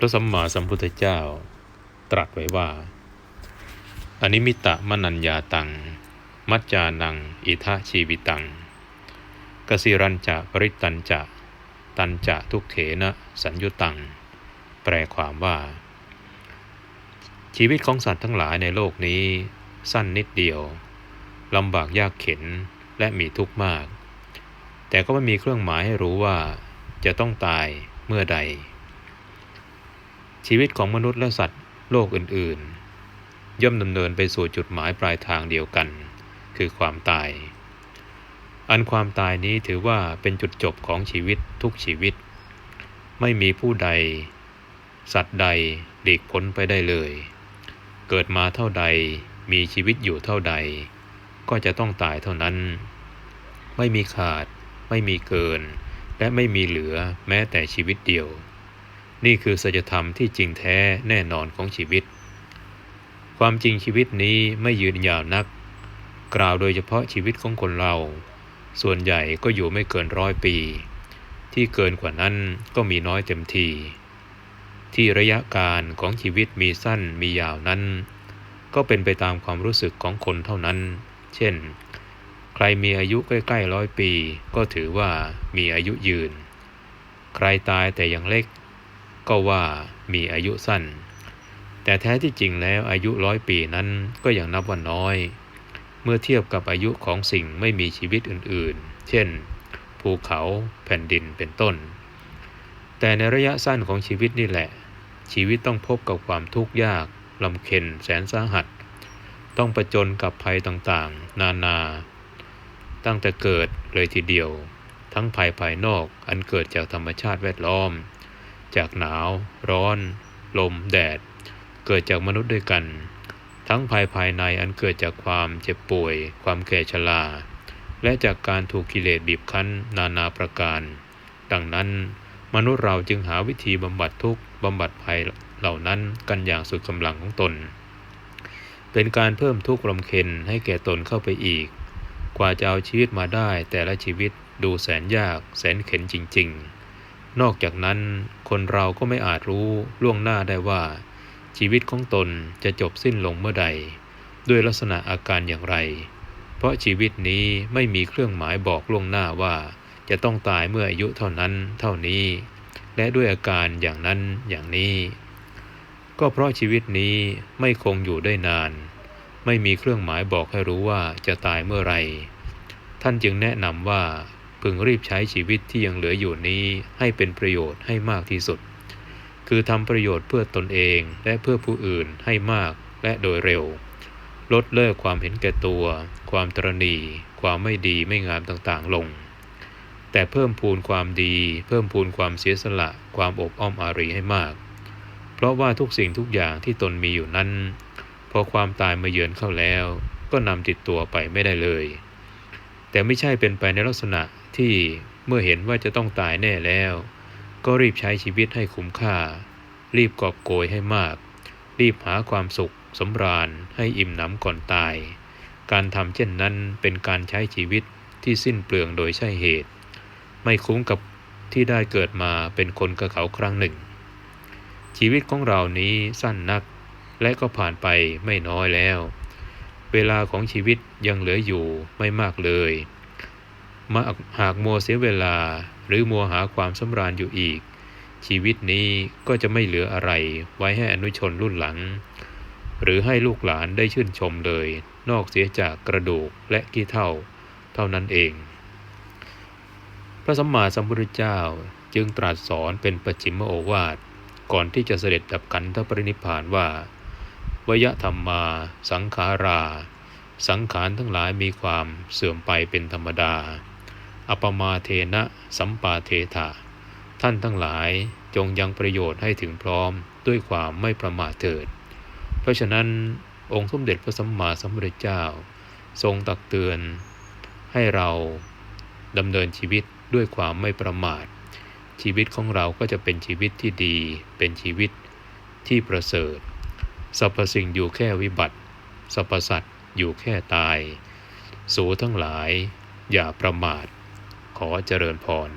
พระสัมมาสัมพุทธเจ้าตรัสไว้ว่าอนิมิตะมนัญญาตัง มัจจานัง อิทะชีวิตัง กสิรัญจะปริตัญจะ ตัญจะทุกเขนะสัญยุตัง แปลความว่า ชีวิตของสัตว์ทั้งหลายในโลกนี้ สั้นนิดเดียวลำบากยากเข็นและมีทุกข์มาก แต่ก็ไม่มีเครื่องหมายให้รู้ว่า จะต้องตายเมื่อใด ชีวิตของมนุษย์และสัตว์โลกอื่นๆ ย่อมดำเนินไปสู่จุดหมายปลายทางเดียวกัน คือความตาย อันความตายนี้ถือว่าเป็นจุดจบของชีวิตทุกชีวิต ไม่มีผู้ใด สัตว์ใดหลีกพ้นไปได้เลย เกิดมาเท่าใดมีชีวิตอยู่เท่าใด ก็จะต้องตายเท่านั้น ไม่มีขาด ไม่มีเกิน และไม่มีเหลือแม้แต่ชีวิตเดียว นี่คือสัจธรรมที่จริงแท้แน่นอนของชีวิต ความจริงชีวิตนี้ไม่ยืนยาวนัก กล่าวโดยเฉพาะชีวิตของคนเรา ส่วนใหญ่ก็อยู่ไม่เกินร้อยปี ที่เกินกว่านั้นก็มีน้อยเต็มที ที่ระยะการของชีวิตมีสั้นมียาวนั้น ก็เป็นไปตามความรู้สึกของคนเท่านั้น เช่น ใครมีอายุใกล้ๆร้อยปี ก็ถือว่ามีอายุยืน ใครตายแต่ยังเล็ก ก็ว่ามีอายุสั้น แต่แท้ที่จริงแล้วอายุร้อยปีนั้นก็ยังนับว่าน้อย เมื่อเทียบกับอายุของสิ่งไม่มีชีวิตอื่นๆ เช่น ภูเขาแผ่นดินเป็นต้น แต่ในระยะสั้นของชีวิตนี่แหละ ชีวิตต้องพบกับความทุกข์ยากลำเค็ญแสนสาหัส ต้องประจนกับภัยต่างๆ นานา ตั้งแต่เกิดเลยทีเดียว ทั้งภัยภายนอกอันเกิดจากธรรมชาติแวดล้อม จากหนาว ร้อน ลม แดด เกิดจากมนุษย์ด้วยกัน ทั้งภัยภายในอันเกิดจากความเจ็บป่วย ความแก่ชรา และจากการถูกกิเลสบีบคั้นนานาประการ ดังนั้นมนุษย์เราจึงหาวิธีบำบัดทุกข์บำบัดภัยเหล่านั้นกันอย่างสุดกำลังของตน เป็นการเพิ่มทุกข์รำเค็ญให้แก่ตนเข้าไปอีก กว่าจะเอาชีวิตมาได้แต่ละชีวิตดูแสนยากแสนเข็นจริง ๆ นอกจากนั้นคนเราก็ไม่อาจรู้ล่วงหน้าได้ว่า ชีวิตของตนจะจบสิ้นลงเมื่อใด ด้วยลักษณะอาการอย่างไร เพราะชีวิตนี้ไม่มีเครื่องหมายบอกล่วงหน้าว่า จะต้องตายเมื่ออายุเท่านั้นเท่านี้ และด้วยอาการอย่างนั้นอย่างนี้ ก็เพราะชีวิตนี้ไม่คงอยู่ได้นาน ไม่มีเครื่องหมายบอกให้รู้ว่าจะตายเมื่อไร ท่านจึงแนะนำว่า พึงรีบใช้ชีวิตที่ยังเหลืออยู่นี้ให้เป็นประโยชน์ให้มากที่สุด คือทำประโยชน์เพื่อตนเองและเพื่อผู้อื่นให้มากและโดยเร็ว ลดเลิกความเห็นแก่ตัว ความตรณีความไม่ดีไม่งามต่างๆลง แต่เพิ่มพูนความดี เพิ่มพูนความเสียสละ ความอบอ้อมอารีให้มาก เพราะว่าทุกสิ่งทุกอย่างที่ตนมีอยู่นั้น พอความตายมาเยือนเข้าแล้ว ก็นำติดตัวไปไม่ได้เลย แต่ไม่ใช่เป็นไปในลักษณะที่เมื่อเห็นว่าจะต้องตายแน่แล้ว ก็รีบใช้ชีวิตให้คุ้มค่า รีบกอบโกยให้มาก รีบหาความสุขสำราญให้อิ่มหนำก่อนตาย การทำเช่นนั้นเป็นการใช้ชีวิตที่สิ้นเปลืองโดยใช่เหตุ ไม่คุ้มกับที่ได้เกิดมาเป็นคนกับเขาครั้งหนึ่ง ชีวิตของเรานี้สั้นนัก และก็ผ่านไปไม่น้อยแล้ว เวลาของชีวิตยังเหลืออยู่ไม่มากเลยมาหากมัวเสียเวลาหรือมัวหาความสำราญอยู่อีก ชีวิตนี้ก็จะไม่เหลืออะไรไว้ให้อนุชนรุ่นหลัง หรือให้ลูกหลานได้ชื่นชมเลย นอกเสียจากกระดูกและกี้เท่า เท่านั้นเอง พระสัมมาสัมพุทธเจ้าจึงตรัสสอนเป็นปัจฉิมโอวาทก่อนที่จะเสด็จดับขันธปรินิพานว่า วยธรรมมา สังขารา สังขารทั้งหลายมีความเสื่อมไปเป็นธรรมดา อปมาเทนะสัมปาเทถะท่านทั้งหลายจงยังประโยชน์ให้ถึงพร้อมด้วยความไม่ประมาทเถิด เพราะฉะนั้นองค์สมเด็จพระสัมมาสัมพุทธเจ้า ทรงตักเตือนให้เราดำเนินชีวิตด้วยความไม่ประมาท ชีวิตของเราก็จะเป็นชีวิตที่ดี เป็นชีวิตที่ประเสริฐ สรรพสิ่งอยู่แค่วิบัติ สรรพสัตว์อยู่แค่ตาย สูทั้งหลาย อย่าประมาท ขอเจริญพร